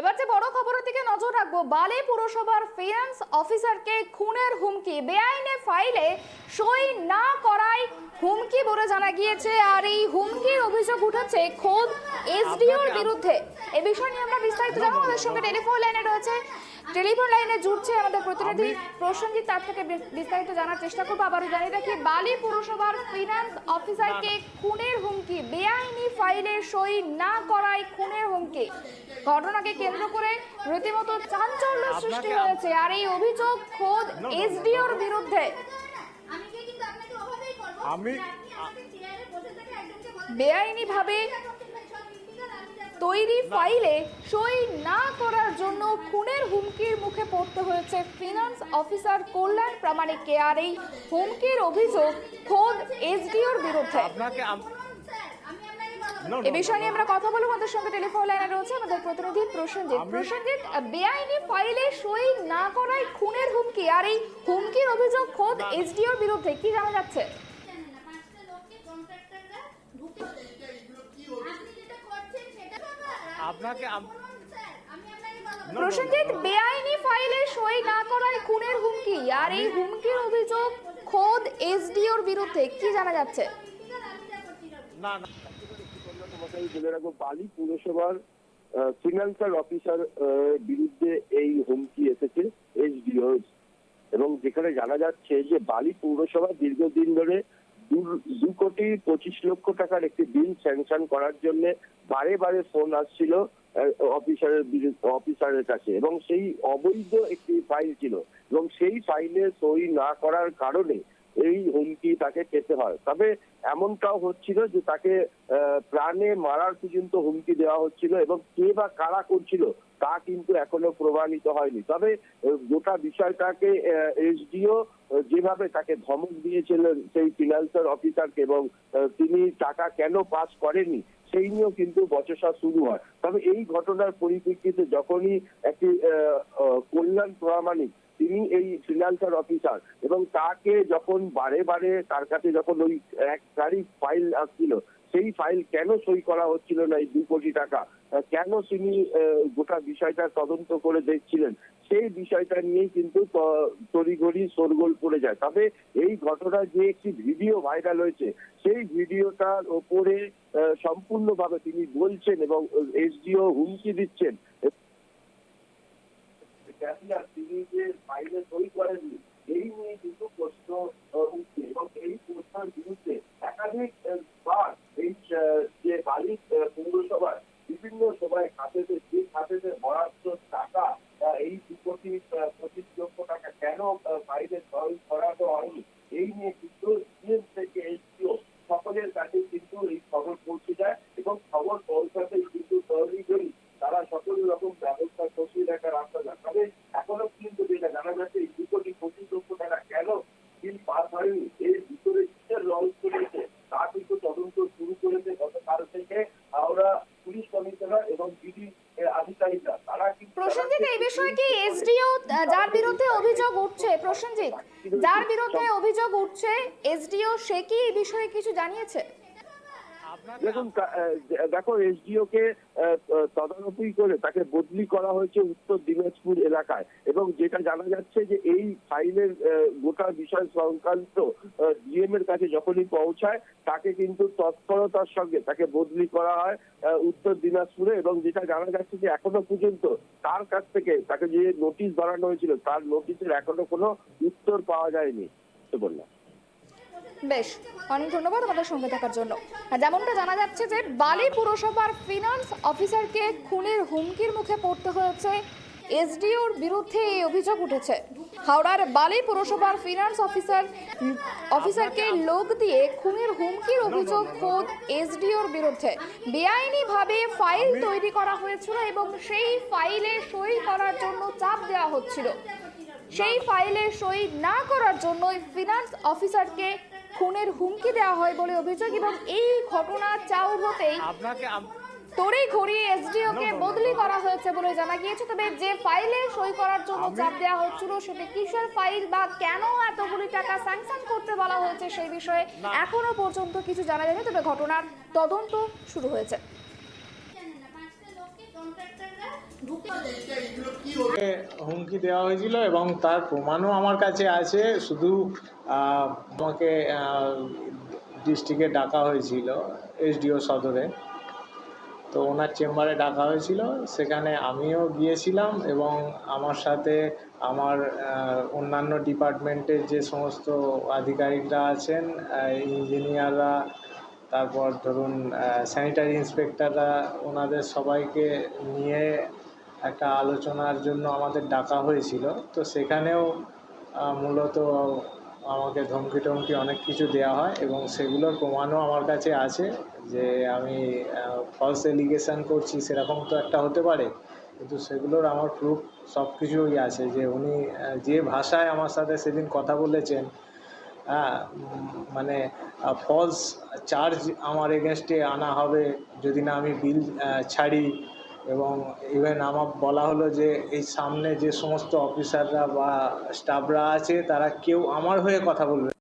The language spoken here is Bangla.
এবার যে বড় খবরের দিকে নজর রাখব বালি পুরসভার ফিনান্স অফিসারকে খুনের হুমকি। বেআইনে ফাইলে সই না করায় হুমকি বলে জানা গিয়েছে আর এই হুমকির অভিযোগ উঠেছে খোদ এসডিওর বিরুদ্ধে। এই বিষয় নিয়ে আমরা বিস্তারিত জানাব আমাদের সঙ্গে টেলিফোন লাইনে রয়েছে টেলিফোন লাইনে জুড়ছে আমাদের প্রতিনিধি প্রসেনজিৎ তার থেকে বিস্তারিত জানার চেষ্টা করব আবারও জানিয়ে রাখি বালি পুরসভার ফিনান্স অফিসারকে খুনের হুমকি বেআইনি ফাইলে সই না করায় খুনের হুমকি ঘটনাকে কেন্দ্র করে রীতিমতো চাঞ্চল্য সৃষ্টি হয়েছে আর এই অভিযোগ খোদ. এসডিওর বিরুদ্ধে আমি বেআইনিভাবে সব illegal, আমি যা করব। তৈরি ফাইলে সই না করার জন্য খুনের হুমকির মুখে পড়তে হয়েছে ফিনান্স অফিসার কল্যাণ প্রামাণিককে আর এই হুমকির অভিযোগ খোদ এসডিওর বিরুদ্ধে। আপনাকে আম- শুনুন, স্যার, আমি আপনাকে বলব। No, no, এ বিষয় নিয়ে আমরা কথা বলব। আমাদের সঙ্গে টেলিফোন লাইনে রয়েছে আমাদের প্রতিনিধি প্রসেনজিৎ। প্রসেনজিৎ বেআইনি ফাইলে সই না করায় খুনের হুমকি। আর এই হুমকির অভিযোগ খোদ। এসডিওর বিরুদ্ধে। কি জানা যাচ্ছে? আপনাকে প্রসেনজিৎ. বেআইনি ফাইলে সই না করায় খুনের হুমকি আর এই হুমকির অভিযোগ খোদ এসডিওর বিরুদ্ধে কি জানা যাচ্ছে। না না তোমাকে আমি বলে রাখব বালি পুরসভার ফিনান্সার অফিসার বিরুদ্ধে এই হুমকি এসেছে এসডিও এবং যেখানে জানা যাচ্ছে যে বালি পৌরসভা দীর্ঘদিন ধরে দু- কোটি পঁচিশ লক্ষ টাকার একটি বিল স্যাংশন করার জন্য বারে বারে ফোন আসছিল অফিসারের অফিসারের কাছে। এবং সেই অবৈধ একটি ফাইল ছিল। এবং সেই ফাইলে সই না করার কারণে এই হুমকি তাকে পেতে হয়। তবে এমনটাও হচ্ছিল যে তাকে প্রাণে মারার পর্যন্ত হুমকি দেওয়া হচ্ছিল এবং কে বা কারা করছিল তা কিন্তু এখনও প্রমাণিত হয়নি। তবে গোটা বিষয়টাকে এসডিও যেভাবে তাকে ধমক দিয়েছিলেন সেই ফিনান্সিয়াল অফিসারকে এবং তিনি টাকা কেন পাস করেনি সেই নিয়েও কিন্তু বচসা শুরু হয়। তবে এই ঘটনার পরিপ্রেক্ষিতে যখনই একটি কল্যাণ প্রামাণিক তিনি এই ফিনান্সার অফিসার এবং তাকে যখন বারে বারে তার কাছে যখন ওই এক তারিখ ফাইল আসছিল, সেই ফাইল কেন সই করা হচ্ছিল না এই দু কোটি টাকা? কেন তিনি গোটা বিষয়টা তদন্ত করে দেখছিলেন? সেই বিষয়টা নিয়েই কিন্তু তড়িঘড়ি শোরগোল পড়ে যায়। তবে এই ঘটনার যে একটি ভিডিও ভাইরাল হয়েছে, সেই ভিডিওটার ওপরে সম্পূর্ণভাবে তিনি বলছেন এবং এসডিও হুমকি দিচ্ছেন। তিনি যে ফাইলে সই করেননি, এই নিয়ে কিন্তু প্রশ্ন উঠছে এবং এই প্রশ্নের বিরুদ্ধে একাধিক আহ, বার এই আহ, যে বালি আহ, পৌরসভার বিভিন্ন সময় খাতেতে যে খাতেতে বরাদ্দ টাকা আহ, এই দু কোটি আহ, পঁচিশ লক্ষ টাকা কেন আহ, ফাইলে সই করানো হয়নি। এই নিয়ে কিন্তু সিএম থেকে এসপিও সকলের কাছে কিন্তু এই খবর পৌঁছে যায় এবং খবর পৌঁছাতে কিন্তু তৈরি করি তারা সকল রকম ব্যবস্থা দেখার আশা যায়। তবে এখনও কিন্তু যেটা জানা যাচ্ছে, এই দু কোটি পঁচিশ লক্ষ টাকা কেন বিল পাস হয়নি? এর ভিতরে কিসের রহস্য রয়েছে তা কিন্তু তদন্ত শুরু করেছে গতকাল থেকে হাওড়া পুলিশ কমিশনার এবং বিডি আধিকারিকরা তারা কিন্তু প্রসেনজিৎ এই বিষয়ে কি এসডিও যার বিরুদ্ধে অভিযোগ উঠছে প্রসেনজিৎ যার বিরুদ্ধে অভিযোগ উঠছে এসডিও সে কি এই বিষয়ে কিছু জানিয়েছে? দেখুন আহ, দেখো এসডিও কে তদারকি করে তাকে বদলি করা হয়েছে উত্তর দিনাজপুর এলাকায় এবং যেটা জানা যাচ্ছে যে এই ফাইলের গোটা বিষয় সংক্রান্ত ডিএম এর কাছে যখনই পৌঁছায়, তাকে কিন্তু তৎপরতার সঙ্গে তাকে বদলি করা হয় উত্তর দিনাজপুরে এবং যেটা জানা যাচ্ছে যে এখনও পর্যন্ত তার কাছ থেকে তাকে যে নোটিশ বানানো হয়েছিল, তার নোটিশের এখনও কোনো উত্তর পাওয়া যায়নি। বললাম বেশ, অনেক ধন্যবাদ আমাদের সঙ্গে থাকার জন্য। যেমনটা জানা যাচ্ছে যে বালি পুরসভার ফিনান্স অফিসারকে খুনের হুমকির মুখে পড়তে হয়েছে এসডিওর বিরুদ্ধে এই অভিযোগ উঠেছে। হাওড়ার বালি পুরসভার ফিনান্স অফিসার অফিসারকে লোক দিয়ে খুনের হুমকির অভিযোগ খোদ এসডিওর বিরুদ্ধে। বেআইনিভাবে ফাইল তৈরি করা হয়েছিল এবং সেই ফাইলে সই করার জন্য চাপ দেওয়া হচ্ছিল। সেই ফাইলে সই না করার জন্য ফিনান্স অফিসারকে খুনের হুমকি দেওয়া হয় বলে অভিযোগ এবং এই ঘটনা চাউর হতেই আপনাকে আম- তড়ি ঘড়িয়ে এসডিও কে No, no, no. বদলি করা হয়েছে বলে জানা গিয়েছে তবে যে ফাইলে সই করার জন্য চাপ দেওয়া হচ্ছিল সেটা কিসের ফাইল বা কেন এতগুলি টাকা স্যাংশন করতে বলা হয়েছে সেই বিষয়ে। এখনও পর্যন্ত কিছু জানা যায়নি তবে ঘটনার তদন্ত শুরু হয়েছে হুমকি দেওয়া হয়েছিল এবং তার প্রমাণও আমার কাছে আছে শুধু আহ, আমাকে ডিস্ট্রিক্টে ডাকা হয়েছিল এসডিও সদরে তো ওনার চেম্বারে ডাকা হয়েছিল। সেখানে আমিও গিয়েছিলাম এবং আমার সাথে আমার অন্যান্য ডিপার্টমেন্টের যে সমস্ত আধিকারিকরা আছেন ইঞ্জিনিয়াররা, তারপর ধরুন স্যানিটারি ইন্সপেক্টররা ওনাদের সবাইকে নিয়ে একটা আলোচনার জন্য আমাদের ডাকা হয়েছিল। তো সেখানেও মূলত আমাকে ধমকি টমকি অনেক কিছু দেওয়া হয় এবং সেগুলোর প্রমাণও আমার কাছে আছে যে আমি ফলস এলিগেশন করছি, সেরকম তো একটা হতে পারে। কিন্তু সেগুলোর আমার প্রুফ সব কিছুই আছে যে উনি যে ভাষায় আমার সাথে সেদিন কথা বলেছেন হ্যাঁ মানে ফলস চার্জ আমার এগেনস্টে আনা হবে যদি না আমি বিল ছাড়ি। এবং ইভেন আমার বলা হলো যে এই সামনে যে সমস্ত অফিসাররা বা স্টাফরা আছে, তারা কেউ আমার হয়ে কথা বলবে